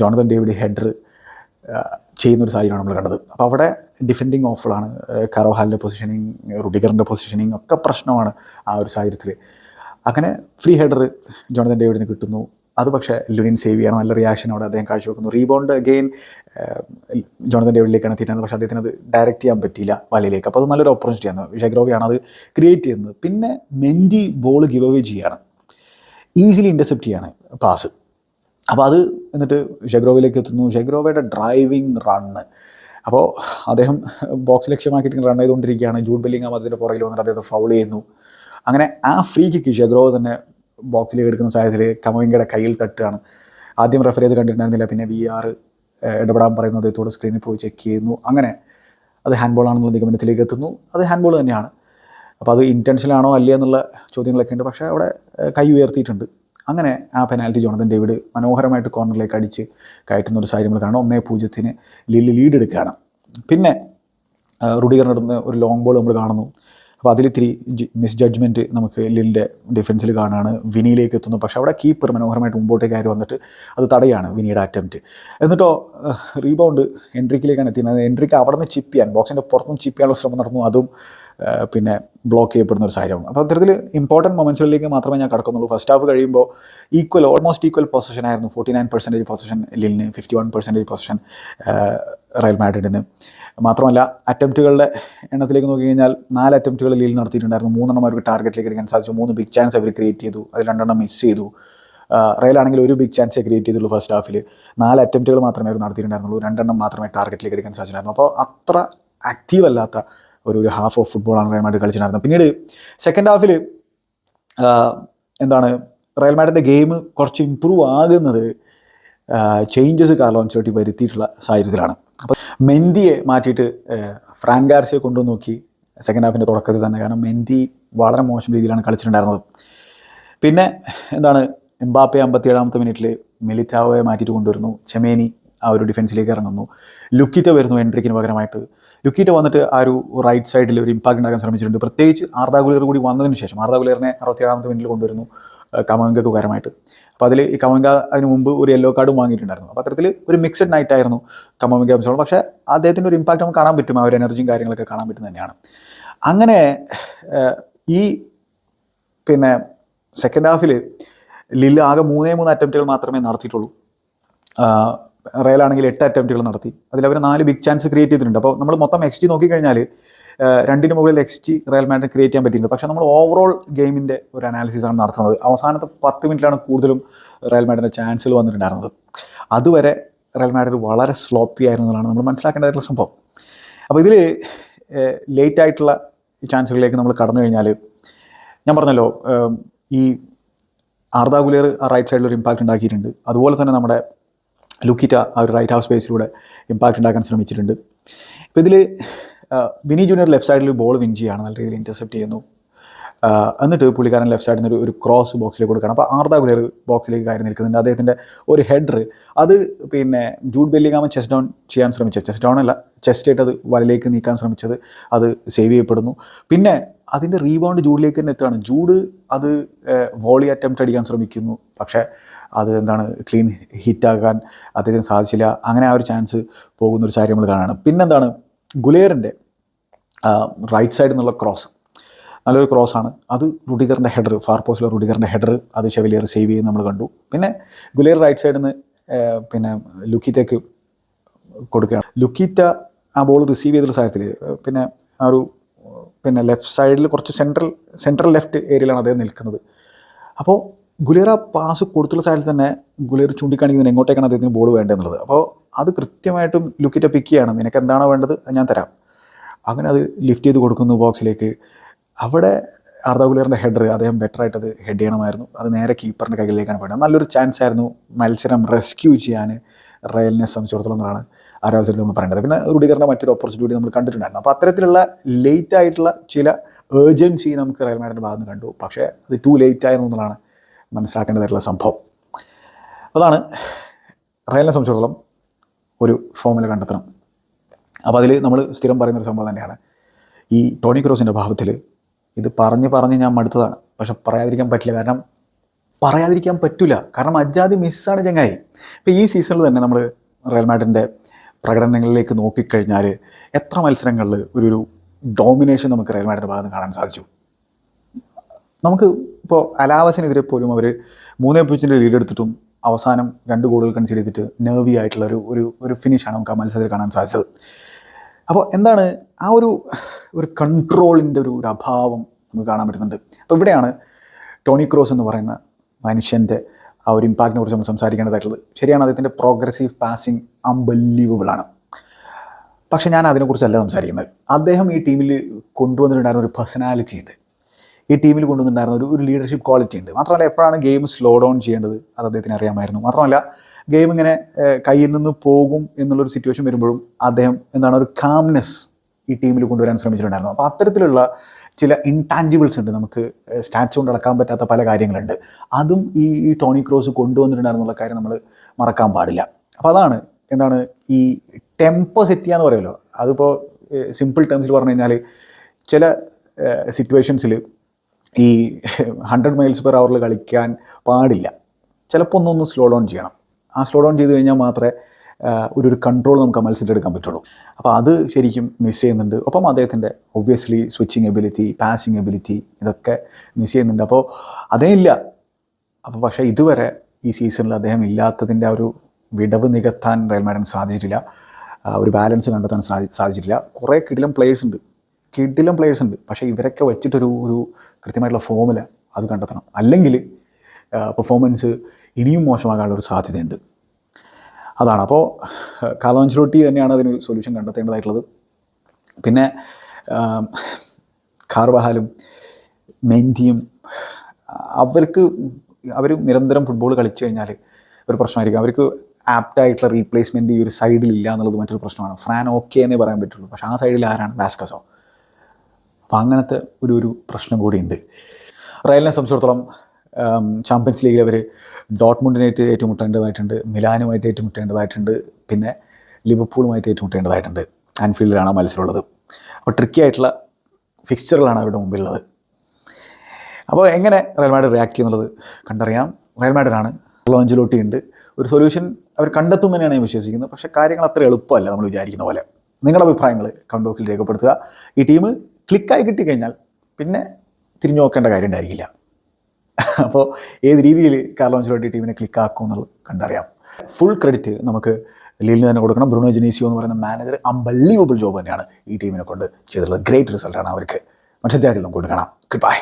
ജോണതൻ ഡേവിഡ് ഹെഡർ ചെയ്യുന്നൊരു സാഹചര്യമാണ് നമ്മൾ കണ്ടത്. അപ്പോൾ അവിടെ ഡിഫെൻഡിങ് ഓഫിളാണ് കറോഹാലിന്റെ പൊസിഷനിങ് റുഡിഗറിന്റെ പൊസിഷനിങ് ഒക്കെ പ്രശ്നമാണ് ആ ഒരു സാഹചര്യത്തിൽ. അങ്ങനെ ഫ്രീ ഹെഡർ ജോണതൻ ഡേവിഡിന് കിട്ടുന്നു. അത് പക്ഷേ ലുനിൻ സേവ് ചെയ്യണം. നല്ല റിയാക്ഷൻ അവിടെ അദ്ദേഹം കാഴ്ചവെക്കുന്നു. റീബൗണ്ട് അഗെയിൻ ജോണതൻ ഡേവിഡിലേക്കാണ് തീരുന്നത് പക്ഷേ അദ്ദേഹത്തിന് അത് ഡയറക്റ്റ് ചെയ്യാൻ പറ്റിയില്ല വലയിലേക്ക്. അപ്പോൾ അത് നല്ലൊരു ഓപ്പർച്യൂണിറ്റിയാണ് ഷെഗ്രോവിയാണ് അത് ക്രിയേറ്റ് ചെയ്യുന്നത്. പിന്നെ മെൻഡി ബോൾ ഗിവ് അവേ ചെയ്യാണ്. ഈസിലി ഇന്റർസെപ്റ്റ് ചെയ്യാണ് പാസ് അപ്പോൾ അത് എന്നിട്ട് ഷെഗ്രോവിലേക്ക് എത്തുന്നു. ഷെഗ്രോവയുടെ ഡ്രൈവിംഗ് റണ്ണ് അപ്പോൾ അദ്ദേഹം ബോക്സ് ലക്ഷ്യമാക്കിയിട്ട് റൺ ചെയ്തുകൊണ്ടിരിക്കുകയാണ്. ജൂഡ് ബെല്ലിംഗാം അതിന്റെ പുറകിൽ വന്നിട്ട് അദ്ദേഹത്തെ ഫൗൾ ചെയ്യുന്നു. അങ്ങനെ ആ ഫ്രീ കിക്ക് ഷെഗ്രോവ് തന്നെ ബോക്സിലേക്ക് എടുക്കുന്ന സാഹചര്യത്തിൽ കമവിങ്കയുടെ കയ്യിൽ തട്ടുകയാണ്. ആദ്യം റെഫർ ചെയ്ത് കണ്ടിട്ടുണ്ടായിരുന്നില്ല പിന്നെ വി ആർ ഇടപെടാൻ പറയുന്നു അദ്ദേഹത്തോട് സ്ക്രീനിൽ പോയി ചെക്ക് ചെയ്യുന്നു. അങ്ങനെ അത് ഹാൻഡ് ബോളാണെന്നുള്ള നിഗമനത്തിലേക്ക് എത്തുന്നു. അത് ഹാൻഡ് ബോൾ തന്നെയാണ്. അപ്പോൾ അത് ഇന്റൻഷനാണോ അല്ലേ എന്നുള്ള ചോദ്യങ്ങളൊക്കെ ഉണ്ട്. പക്ഷേ അവിടെ കൈ ഉയർത്തിയിട്ടുണ്ട്. അങ്ങനെ ആ പെനാൽറ്റി ജോണതൻ ഡേവിഡ് മനോഹരമായിട്ട് കോർണറിലേക്ക് അടിച്ച് കയറ്റുന്ന ഒരു സാഹചര്യം കാണും. കാണാം ഒന്നേ പൂജ്യത്തിന് ലില്ല് ലീഡ് എടുക്കുകയാണ്. പിന്നെ റുഡിഗറിനടുന്ന് ഒരു ലോങ് ബോൾ നമ്മൾ കാണുന്നു. അപ്പോൾ അതിലിത്തിരി മിസ് ജഡ്ജ്മെന്റ് നമുക്ക് ലിലിന്റെ ഡിഫൻസിൽ കാണാണ് വിനിയിലേക്ക് എത്തുന്നു. പക്ഷേ അവിടെ കീപ്പർ മനോഹരമായിട്ട് മുമ്പോട്ടേക്ക് ആര് വന്നിട്ട് അത് തടയാണ് വിനിയുടെ അറ്റംപ്റ്റ് എന്നിട്ടോ റീബൗണ്ട് എൻട്രിക്കിലേക്കാണ് എത്തിയത് എൻട്രിക്ക് അവിടെ നിന്ന് ചിപ്പ് ചെയ്യാൻ ബോക്സിന്റെ പുറത്തുനിന്ന് ചിപ്പ് ചെയ്യാനുള്ള ശ്രമം നടന്നു. അതും പിന്നെ ബ്ലോക്ക് ചെയ്യപ്പെടുന്ന ഒരു സാഹചര്യം അപ്പോൾ അത്തരത്തിൽ ഇമ്പോർട്ടന്റ് മൊമെന്റ്സുകളിലേക്ക് മാത്രമേ ഞാൻ കടക്കുന്നുള്ളൂ. ഫസ്റ്റ് ഹാഫ് കഴിയുമ്പോൾ ഈക്വൽ ഓൾമോസ്റ്റ് ഈക്വൽ പൊസിഷൻ ആയിരുന്നു. Forty nine percentage possession ലിലിന് fifty one percentage possession Real മാഡ്രിഡിന്. മാത്രമല്ല അറ്റംപ്റ്റുകളുടെ എണ്ണത്തിലേക്ക് നോക്കി കഴിഞ്ഞാൽ നാല് അറ്റംപ്റ്റുകൾ ലീൽ നടത്തിയിട്ടുണ്ടായിരുന്നു. മൂന്നെണ്ണം അവർക്ക് ടാർഗറ്റിലേക്ക് എടുക്കാൻ സാധിച്ചു. മൂന്ന് ബിഗ് ചാൻസ് അവർ ക്രിയേറ്റ് ചെയ്തു. അതിൽ രണ്ടെണ്ണം മിസ് ചെയ്തു. റയലാണെങ്കിൽ ഒരു ബിഗ് ചാൻസേ ക്രിയേറ്റ് ചെയ്തുള്ളൂ ഫസ്റ്റ് ഹാഫിൽ നാല് അറ്റംപ്റ്റുകൾ മാത്രമേ അവർ നടത്തിയിട്ടുണ്ടായിരുന്നുള്ളൂ. രണ്ടെണ്ണം മാത്രമേ ടാർഗറ്റിലേക്ക് എടുക്കാൻ സാധിച്ചിട്ടുണ്ടായിരുന്നു. അപ്പോൾ അത്ര ആക്റ്റീവ് അല്ലാത്ത ഒരു ഒരു ഹാഫ് ഓഫ് ഫുട്ബോളാണ് റയൽ കളിച്ചിട്ടുണ്ടായിരുന്നത്. പിന്നീട് സെക്കൻഡ് ഹാഫിൽ എന്താണ് റയൽ ഗെയിം കുറച്ച് ഇമ്പ്രൂവ് ആകുന്നത് ചേഞ്ചസ് കാർലോൻസോട്ടി വരുത്തിയിട്ടുള്ള സാഹചര്യത്തിലാണ്. അപ്പോൾ മെന്തിയെ മാറ്റിയിട്ട് ഫ്രാൻ ഗാർസിയെ കൊണ്ടുവന്ന് നോക്കി സെക്കൻഡ് ഹാഫിന്റെ തുടക്കത്തിൽ തന്നെ. കാരണം മെന്തി വളരെ മോശം രീതിയിലാണ് കളിച്ചിട്ടുണ്ടായിരുന്നത്. പിന്നെ എന്താണ് എംബാപ്പെ അമ്പത്തി ഏഴാമത്തെ മിനിറ്റിൽ മിലിറ്റാവോയെ മാറ്റിയിട്ട് കൊണ്ടുവരുന്നു. ചെമേനി ആ ഒരു ഡിഫൻസിലേക്ക് ഇറങ്ങുന്നു. ലുക്കിറ്റ വരുന്നു എൻട്രിക്കിന് പകരമായിട്ട്. ലുക്കിറ്റ വന്നിട്ട് ആ ഒരു റൈറ്റ് സൈഡിൽ ഒരു ഇമ്പാക്ട് ഉണ്ടാക്കാൻ ശ്രമിച്ചിട്ടുണ്ട്. പ്രത്യേകിച്ച് ആർദാ ഗുലേർ കൂടി വന്നതിന് ശേഷം ആർദാ ഗുലേറിനെ അറുപത്തിയേഴാമത്തെ മിനിറ്റിൽ കൊണ്ടുവരുന്നു കമങ്കക്ക് പകരമായിട്ട്. അപ്പോൾ അതിൽ ഈ കമവിങ്ക അതിന് മുമ്പ് ഒരു യെല്ലോ കാർഡും വാങ്ങിയിട്ടുണ്ടായിരുന്നു. അപ്പോൾ അത്തരത്തിൽ ഒരു മിക്സഡ് നൈറ്റ് ആയിരുന്നു കമവിങ്ക എപ്പിസോഡ് പക്ഷേ അദ്ദേഹത്തിന്റെ ഒരു ഇമ്പാക്റ്റ് നമുക്ക് കാണാൻ പറ്റും ആ ഒരു എനർജിയും കാര്യങ്ങളൊക്കെ കാണാൻ പറ്റും തന്നെയാണ്. അങ്ങനെ ഈ പിന്നെ സെക്കൻഡ് ഹാഫിൽ ലില്ല് ആകെ മൂന്നേ മൂന്ന് അറ്റംപ്റ്റുകൾ മാത്രമേ നടത്തിയിട്ടുള്ളൂ. റയലാണെങ്കിൽ എട്ട് അറ്റംപ്റ്റുകൾ നടത്തി. അതിൽ അവർ നാല് ബിഗ് ചാൻസ് ക്രിയേറ്റ് ചെയ്തിട്ടുണ്ട്. അപ്പോൾ നമ്മൾ മൊത്തം എക്സ് ടി നോക്കിക്കഴിഞ്ഞാൽ രണ്ടിന് മുകളിൽ X G Real Madrid create ചെയ്യാൻ പറ്റിയിരുന്നു പക്ഷേ നമ്മൾ ഓവറോൾ ഗെയിമിന്റെ ഒരു അനാലിസിസ് ആണ് നടത്തുന്നത്. അവസാനത്തെ പത്ത് മിനിറ്റിലാണ് കൂടുതലും റയൽ മാഡിന്റെ ചാൻസുകൾ വന്നിട്ടുണ്ടായിരുന്നത്. അതുവരെ റയൽ മാഡ്രിഡ് വളരെ സ്ലോപ്പി ആയിരുന്നു എന്നുള്ളതാണ് നമ്മൾ മനസ്സിലാക്കേണ്ടതായിട്ടുള്ള സംഭവം. അപ്പോൾ ഇതിൽ ലേറ്റ് ആയിട്ടുള്ള ചാൻസുകളിലേക്ക് നമ്മൾ കടന്നു കഴിഞ്ഞാൽ ഞാൻ പറഞ്ഞല്ലോ ഈ ആർദാ ഗുലേർ ആ റൈറ്റ് സൈഡിൽ ഒരു ഇമ്പാക്റ്റ് ഉണ്ടാക്കിയിട്ടുണ്ട്. അതുപോലെ തന്നെ നമ്മുടെ ലുക്കിറ്റ ആ ഒരു റൈറ്റ് ഹൗസ് സ്പേസിലൂടെ ഇമ്പാക്റ്റ് ഉണ്ടാക്കാൻ ശ്രമിച്ചിട്ടുണ്ട്. ഇപ്പോൾ ഇതിൽ വിനി ജൂനിയർ ലെഫ്റ്റ് സൈഡിൽ ബോൾ വിൻ ചെയ്യുകയാണ്. നല്ല രീതിയിൽ ഇന്റർസെപ്റ്റ് ചെയ്യുന്നു. എന്നിട്ട് പുള്ളിക്കാരൻ ലെഫ്റ്റ് സൈഡിൽ നിന്ന് ഒരു ക്രോസ് ബോക്സിലേക്ക് കൊടുക്കുകയാണ്. അപ്പോൾ ആർദാ ഗുലിയർ ബോക്സിലേക്ക് കയറി നിൽക്കുന്നുണ്ട്. അദ്ദേഹത്തിന്റെ ഒരു ഹെഡർ അത് പിന്നെ ജൂഡ് ബെല്ലിങ്ങാമൻ ചെസ്റ്റ് ഡൗൺ ചെയ്യാൻ ശ്രമിച്ചത്. ചെസ്റ്റ് ഡൗൺ അല്ല ചെസ്റ്റ് ആയിട്ട് അത് വലയിലേക്ക് നീക്കാൻ ശ്രമിച്ചത്. അത് സേവ് ചെയ്യപ്പെടുന്നു. പിന്നെ അതിന്റെ റീബൗണ്ട് ജൂഡിലേക്ക് തന്നെ എത്തുകയാണ്. ജൂഡ് അത് വോളി അറ്റംപ്റ്റ് അടിക്കാൻ ശ്രമിക്കുന്നു. പക്ഷേ അത് എന്താണ് ക്ലീൻ ഹിറ്റാക്കാൻ അദ്ദേഹത്തിന് സാധിച്ചില്ല. അങ്ങനെ ആ ഒരു ചാൻസ് പോകുന്ന ഒരു സാഹചര്യം നമ്മൾ കാണുകയാണ്. പിന്നെന്താണ് ഗുലേറിന്റെ റൈറ്റ് സൈഡിൽ നിന്നുള്ള ക്രോസ് നല്ലൊരു ക്രോസാണ് അത് റുഡിഗറിന്റെ ഹെഡർ ഫാർ പോസ്റ്റിലെ റുഡിഗറിന്റെ ഹെഡർ അത് ഷെവിലിയർ സേവ് ചെയ്ത് നമ്മൾ കണ്ടു. പിന്നെ ഗുലേർ റൈറ്റ് സൈഡിൽ നിന്ന് പിന്നെ ലുക്കിത്തേക്ക് കൊടുക്കുകയാണ്. ലുക്കിറ്റ ആ ബോൾ റിസീവ് ചെയ്തുള്ള സാഹചര്യത്തിൽ പിന്നെ ആ ഒരു പിന്നെ ലെഫ്റ്റ് സൈഡിൽ കുറച്ച് സെൻട്രൽ സെൻട്രൽ ലെഫ്റ്റ് ഏരിയയിലാണ് അദ്ദേഹം നിൽക്കുന്നത്. അപ്പോൾ ഗുലേറ പാസ് കൊടുത്തുള്ള സാഹചര്യത്തിൽ തന്നെ ഗുലേർ ചൂണ്ടിക്കാണിക്കുന്നതിന് എങ്ങോട്ടേക്കാണ് അദ്ദേഹത്തിന് ബോൾ വേണ്ടതെന്നുള്ളത്? അപ്പോൾ അത് കൃത്യമായിട്ടും ലുക്കിറ്റ പിക്ക് ചെയ്യണം. നിനക്ക് എന്താണോ വേണ്ടത് ഞാൻ തരാം. അങ്ങനെ അത് ലിഫ്റ്റ് ചെയ്ത് കൊടുക്കുന്നു ബോക്സിലേക്ക് അവിടെ ആർദാ ഗുലേറിന്റെ ഹെഡർ അദ്ദേഹം ബെറ്റർ ആയിട്ട് അത് ഹെഡ് ചെയ്യണമായിരുന്നു. അത് നേരെ കീപ്പറിന്റെ കയ്യിലേക്കാണ് പോയത്. നല്ലൊരു ചാൻസ് ആയിരുന്നു മത്സരം റെസ്ക്യൂ ചെയ്യാൻ റയലിനെ സംബന്ധിച്ചിടത്തോളം എന്നാണ് ആ ഒരു അവസരത്തിൽ നമ്മൾ പറയേണ്ടത് പിന്നെ റുഡിഗറിന്റെ മറ്റൊരു ഓപ്പർച്യൂണിറ്റി നമ്മൾ കണ്ടിട്ടുണ്ടായിരുന്നു. അപ്പോൾ അത്തരത്തിലുള്ള ലേറ്റ് ആയിട്ടുള്ള ചില ഏർജൻസി നമുക്ക് റയൽ മാഡിന്റെ ഭാഗത്ത് കണ്ടു. പക്ഷേ അത് ടു ലേറ്റ് ആയിരുന്നു എന്നുള്ളതാണ് മനസ്സിലാക്കേണ്ടതായിട്ടുള്ള സംഭവം. അതാണ് റയലിനെ സംബന്ധിച്ചിടത്തോളം ഒരു ഫോമുല കണ്ടെത്തണം. അപ്പോൾ അതിൽ നമ്മൾ സ്ഥിരം പറയുന്നൊരു സംഭവം തന്നെയാണ്. ഈ ടോണി ക്രോസിന്റെ ഭാവത്തിൽ ഇത് പറഞ്ഞ് പറഞ്ഞ് ഞാൻ മടുത്തതാണ്. പക്ഷെ പറയാതിരിക്കാൻ പറ്റില്ല. കാരണം പറയാതിരിക്കാൻ പറ്റില്ല കാരണം അജാതി മിസ്സാണ് ചങ്ങായി. ഇപ്പോൾ ഈ സീസണിൽ തന്നെ നമ്മൾ റയൽ മാഡിന്റെ പ്രകടനങ്ങളിലേക്ക് നോക്കിക്കഴിഞ്ഞാൽ എത്ര മത്സരങ്ങളിൽ ഒരു ഒരു ഡോമിനേഷൻ നമുക്ക് റയൽ മാഡിന്റെ ഭാഗത്ത് കാണാൻ സാധിച്ചു? നമുക്ക് ഇപ്പോൾ അലാവസിനെതിരെ പോലും അവർ മൂന്നേ പൂജ്യത്തിന്റെ ലീഡ് എടുത്തിട്ടും അവസാനം രണ്ട് ഗോളുകൾ കൺസിഡർ ചെയ്തിട്ട് നെർവി ആയിട്ടുള്ള ഒരു ഒരു ഫിനിഷാണ് നമുക്ക് ആ മത്സരത്തിൽ കാണാൻ സാധിച്ചത്. അപ്പോൾ എന്താണ് ആ ഒരു ഒരു കൺട്രോളിന്റെ ഒരു ഒരു അഭാവം നമുക്ക് കാണാൻ പറ്റുന്നുണ്ട്. അപ്പോൾ ഇവിടെയാണ് ടോണി ക്രോസ് എന്ന് പറയുന്ന മനുഷ്യന്റെ ആ ഒരു ഇമ്പാക്റ്റിനെ കുറിച്ച് നമ്മൾ സംസാരിക്കേണ്ടതായിട്ടുള്ളത്. ശരിയാണ് അദ്ദേഹത്തിന്റെ പ്രോഗ്രസീവ് പാസിങ് അമ്പല്ലീവബിൾ ആണ്. പക്ഷേ ഞാൻ അതിനെക്കുറിച്ചല്ല സംസാരിക്കുന്നത്. അദ്ദേഹം ഈ ടീമിൽ കൊണ്ടുവന്നിട്ടുണ്ടായിരുന്ന ഒരു പേഴ്സണാലിറ്റി ഉണ്ട്. ഈ ടീമിൽ കൊണ്ടുവന്നിട്ടുണ്ടായിരുന്ന ഒരു ഒരു ലീഡർഷിപ്പ് ക്വാളിറ്റി ഉണ്ട്. മാത്രമല്ല എപ്പോഴാണ് ഗെയിം സ്ലോ ഡൗൺ ചെയ്യേണ്ടത് അത് അദ്ദേഹത്തിന് അറിയാമായിരുന്നു. മാത്രമല്ല ഗെയിം ഇങ്ങനെ കയ്യിൽ നിന്ന് പോകും എന്നുള്ളൊരു സിറ്റുവേഷൻ വരുമ്പോഴും അദ്ദേഹം എന്താണ് ഒരു കാംനെസ് ഈ ടീമിൽ കൊണ്ടുവരാൻ ശ്രമിച്ചിട്ടുണ്ടായിരുന്നു. അപ്പോൾ അത്തരത്തിലുള്ള ചില ഇൻടാഞ്ചിബിൾസ് ഉണ്ട് നമുക്ക് സ്റ്റാറ്റ്സ് കൊണ്ട് അടക്കാൻ പറ്റാത്ത പല കാര്യങ്ങളുണ്ട്. അതും ഈ ഈ ടോണി ക്രോസ് കൊണ്ടുവന്നിട്ടുണ്ടായിരുന്നുള്ള കാര്യം നമ്മൾ മറക്കാൻ പാടില്ല. അപ്പോൾ അതാണ് എന്താണ് ഈ ടെമ്പോ സെറ്റ് ചെയ്യാന്ന് പറയുമല്ലോ. അതിപ്പോൾ സിമ്പിൾ ടേംസിൽ പറഞ്ഞു കഴിഞ്ഞാൽ ചില സിറ്റുവേഷൻസിൽ ഈ ഹൺഡ്രഡ് മൈൽസ് പെർ അവറിൽ കളിക്കാൻ പാടില്ല. ചിലപ്പോൾ ഒന്നൊന്ന് സ്ലോ ഡൗൺ ചെയ്യണം. ആ സ്ലോ ഡൗൺ ചെയ്ത് കഴിഞ്ഞാൽ മാത്രമേ ഒരു ഒരു കൺട്രോൾ നമുക്ക് ആ മത്സരത്തിൽ എടുക്കാൻ പറ്റുള്ളൂ. അപ്പോൾ അത് ശരിക്കും മിസ് ചെയ്യുന്നുണ്ട്. ഒപ്പം അദ്ദേഹത്തിന്റെ obviously switching ability passing ability ഇതൊക്കെ മിസ് ചെയ്യുന്നുണ്ട്. അപ്പോൾ അതേ ഇല്ല. അപ്പോൾ പക്ഷേ ഇതുവരെ ഈ സീസണിൽ അദ്ദേഹം ഇല്ലാത്തതിന്റെ ആ ഒരു വിടവ് നികത്താൻ റയൽ മാഡൻ സാധിച്ചിട്ടില്ല. ഒരു ബാലൻസ് കണ്ടെത്താൻ സാധി സാധിച്ചിട്ടില്ല. കുറേ കിടിലം പ്ലേയേഴ്സ് ഉണ്ട്. കിടിലം പ്ലേയേഴ്സ് ഉണ്ട്. പക്ഷേ ഇവരൊക്കെ വെച്ചിട്ടൊരു ഒരു കൃത്യമായിട്ടുള്ള ഫോമുല അത് കണ്ടെത്തണം. അല്ലെങ്കിൽ പെർഫോമൻസ് ഇനിയും മോശമാകാനുള്ളൊരു സാധ്യതയുണ്ട്. അതാണ്. അപ്പോൾ കാലോഞ്ചിലോട്ടി തന്നെയാണ് അതിന് സൊല്യൂഷൻ കണ്ടെത്തേണ്ടതായിട്ടുള്ളത്. പിന്നെ കാർബഹാലും മെന്തിയും അവർക്ക് അവർ നിരന്തരം ഫുട്ബോൾ കളിച്ചു കഴിഞ്ഞാൽ ഒരു പ്രശ്നമായിരിക്കും. അവർക്ക് ആപ്റ്റായിട്ടുള്ള റീപ്ലേസ്മെന്റ് ഈ ഒരു സൈഡിലില്ല എന്നുള്ളത് മറ്റൊരു പ്രശ്നമാണ്. ഫ്രാൻ ഓക്കെ എന്നേ പറയാൻ പറ്റുള്ളൂ. പക്ഷേ ആ സൈഡിൽ ആരാണ്? ബാസ്കസോ അപ്പോൾ അങ്ങനത്തെ ഒരു ഒരു പ്രശ്നം കൂടിയുണ്ട്. റയലിനെ സംബന്ധിച്ചിടത്തോളം ചാമ്പ്യൻസ് ലീഗിൽ അവർ ഡോട്ട്മുണ്ടിനായിട്ട് ഏറ്റുമുട്ടേണ്ടതായിട്ടുണ്ട് മിലാനുമായിട്ട് ഏറ്റുമുട്ടേണ്ടതായിട്ടുണ്ട് പിന്നെ ലിവർപൂളുമായിട്ട് ഏറ്റുമുട്ടേണ്ടതായിട്ടുണ്ട് ആൻഫീൽഡിലാണ് മത്സരമുള്ളത്. അപ്പോൾ ട്രിക്കി ആയിട്ടുള്ള ഫിക്സ്ചറുകളാണ് അവരുടെ മുമ്പിലുള്ളത്. അപ്പോൾ എങ്ങനെ റയൽ മാഡ്രിഡ് റിയാക്ട് ചെയ്യുന്നുള്ളത് കണ്ടറിയാം. റയൽ മാഡ്രിഡാണ് ലോഞ്ചിലോട്ടി ഉണ്ട്. ഒരു സൊല്യൂഷൻ അവർ കണ്ടെത്തും തന്നെയാണ് ഞാൻ വിശ്വസിക്കുന്നത്. പക്ഷേ കാര്യങ്ങൾ അത്ര എളുപ്പമല്ല നമ്മൾ വിചാരിക്കുന്ന പോലെ. നിങ്ങളുടെ അഭിപ്രായങ്ങൾ കമന്റ് ബോക്സിൽ രേഖപ്പെടുത്തുക. ഈ ടീം ക്ലിക്കായി കിട്ടിക്കഴിഞ്ഞാൽ പിന്നെ തിരിഞ്ഞു നോക്കേണ്ട കാര്യം ഉണ്ടായിരിക്കില്ല. അപ്പോൾ ഏത് രീതിയിൽ കാർലോഞ്ചിലോട്ടി ടീമിനെ ക്ലിക്കാക്കും എന്നുള്ളത് കണ്ടറിയാം. ഫുൾ ക്രെഡിറ്റ് നമുക്ക് ലീലിന് തന്നെ കൊടുക്കണം. ബ്രൂണോ ജനീസിയോ എന്ന് പറയുന്ന മാനേജർ അമ്പല്ലീവബിൾ ജോബ് തന്നെയാണ് ഈ ടീമിനെ കൊണ്ട് ചെയ്തിട്ടുള്ളത്. ഗ്രേറ്റ് റിസൾട്ടാണ് അവർക്ക്. മറ്റേ നമുക്ക് കൊണ്ട് കാണാം ഗുഡ് ബൈ